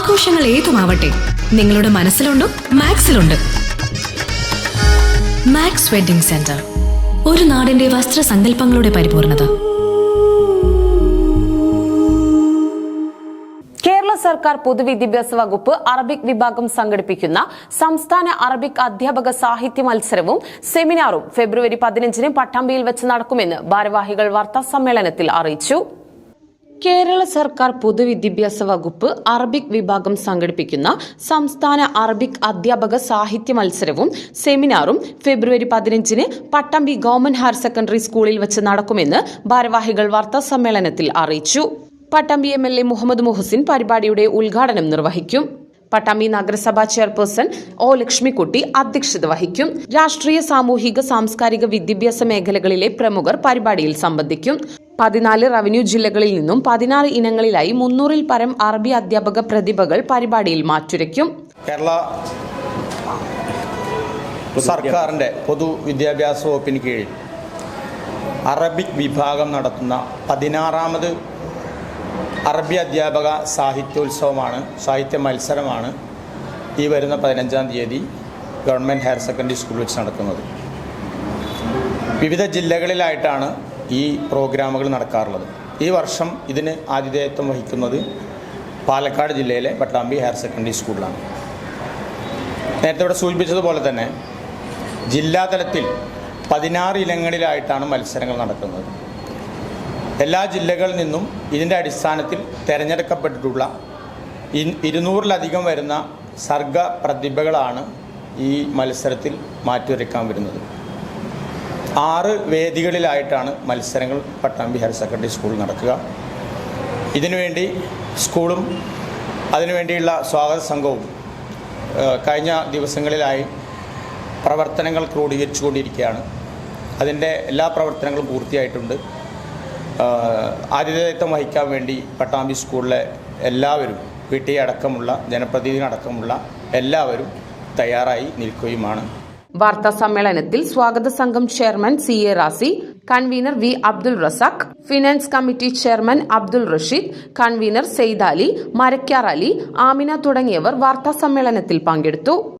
ആഘോഷങ്ങൾ ഏതുമാവട്ടെ നിങ്ങളുടെ മനസ്സിലുണ്ടോ മാക്സിലുണ്ട്. മാക്സ് വെഡിംഗ് സെന്റർ ഒരു നാടിന്റെ വസ്ത്രസങ്കല്പങ്ങളുടെ പരിപൂർണത. കേരള സർക്കാർ പൊതുവിദ്യാഭ്യാസ വകുപ്പ് അറബിക് വിഭാഗം സംഘടിപ്പിക്കുന്ന സംസ്ഥാന അറബിക് അധ്യാപക സാഹിത്യ മത്സരവും സെമിനാറും ഫെബ്രുവരി പതിനഞ്ചിന് പട്ടാമ്പിയിൽ വെച്ച് നടക്കുമെന്ന് ഭാരവാഹികൾ വാർത്താ സമ്മേളനത്തിൽ അറിയിച്ചു. കേരള സർക്കാർ പൊതുവിദ്യാഭ്യാസ വകുപ്പ് അറബിക് വിഭാഗം സംഘടിപ്പിക്കുന്ന സംസ്ഥാന അറബിക് അധ്യാപക സാഹിത്യ മത്സരവും സെമിനാറും ഫെബ്രുവരി പതിനഞ്ചിന് പട്ടമ്പി ഗവൺമെന്റ് ഹയർ സെക്കൻഡറി സ്കൂളിൽ വെച്ച് നടക്കുമെന്ന് ഭാരവാഹികൾ വാർത്താ സമ്മേളനത്തിൽ അറിയിച്ചു. Pattambi M L A Muhammad Muhsin പരിപാടിയുടെ ഉദ്ഘാടനം നിർവഹിക്കും. പട്ടാമ്പി നഗരസഭാ ചെയർപേഴ്സൺ ഒ ലക്ഷ്മിക്കുട്ടി അധ്യക്ഷത വഹിക്കും. രാഷ്ട്രീയ സാമൂഹിക സാംസ്കാരിക വിദ്യാഭ്യാസ മേഖലകളിലെ പ്രമുഖർ പരിപാടിയിൽ സംബന്ധിക്കും. പതിനാല് റവന്യൂ ജില്ലകളിൽ നിന്നും പതിനാറ് ഇനങ്ങളിലായി മുന്നൂറിൽ പരം അറബി അധ്യാപക പ്രതിഭകൾ പരിപാടിയിൽ മാറ്റുരയ്ക്കും. കേരള സർക്കാരിന്റെ പൊതുവിദ്യാഭ്യാസ വകുപ്പിന് കീഴിൽ അറബിക് വിഭാഗം നടത്തുന്ന പതിനാറാമത് അറബി അധ്യാപക സാഹിത്യോത്സവമാണ് സാഹിത്യ മത്സരമാണ് ഈ വരുന്ന പതിനഞ്ചാം തീയതി ഗവൺമെന്റ് ഹയർ സെക്കൻഡറി സ്കൂളിൽ വെച്ച് നടക്കുന്നത്. വിവിധ ജില്ലകളിലായിട്ടാണ് ഈ പ്രോഗ്രാമുകൾ നടക്കാറുള്ളത്. ഈ വർഷം ഇതിന് ആതിഥേയത്വം വഹിക്കുന്നത് പാലക്കാട് ജില്ലയിലെ പട്ടാമ്പി ഹയർ സെക്കൻഡറി സ്കൂളിലാണ്. നേരത്തെ ഇവിടെ സൂചിപ്പിച്ചതുപോലെ തന്നെ ജില്ലാതലത്തിൽ പതിനാറ് ഇനങ്ങളിലായിട്ടാണ് മത്സരങ്ങൾ നടക്കുന്നത്. എല്ലാ ജില്ലകളിൽ നിന്നും ഇതിന്റെ അടിസ്ഥാനത്തിൽ തിരഞ്ഞെടുക്കപ്പെട്ടിട്ടുള്ള ഇരുന്നൂറിലധികം വരുന്ന സർഗ പ്രതിഭകളാണ് ഈ മത്സരത്തിൽ മാറ്റിവരയ്ക്കാൻ വരുന്നത്. ആറ് വേദികളിലായിട്ടാണ് മത്സരങ്ങൾ പട്ടാമ്പി ഹയർ സെക്കൻഡറി സ്കൂളിൽ നടക്കുക. ഇതിനുവേണ്ടി സ്കൂളും അതിനുവേണ്ടിയുള്ള സ്വാഗത സംഘവും കഴിഞ്ഞ ദിവസങ്ങളിലായി പ്രവർത്തനങ്ങൾ ക്രോഡീകരിച്ചുകൊണ്ടിരിക്കുകയാണ്. അതിന്റെ എല്ലാ പ്രവർത്തനങ്ങളും പൂർത്തിയായിട്ടുണ്ട്. ആതിഥേയത്വം വഹിക്കാൻ വേണ്ടി പട്ടാമ്പി സ്കൂളിലെ എല്ലാവരും പി ടി അടക്കമുള്ള ജനപ്രതിനിധികളടക്കമുള്ള എല്ലാവരും തയ്യാറായി നിൽക്കുകയുമാണ്. വാർത്താ സമ്മേളനത്തിൽ സ്വാഗത സംഘം chairman C A Razi convener V Abdul Razak finance committee chairman Abdul Rasheed convener Syed Ali Marakkar Ali Amina തുടങ്ങിയവർ വാർത്താ സമ്മേളനത്തിൽ പങ്കെടുത്തു.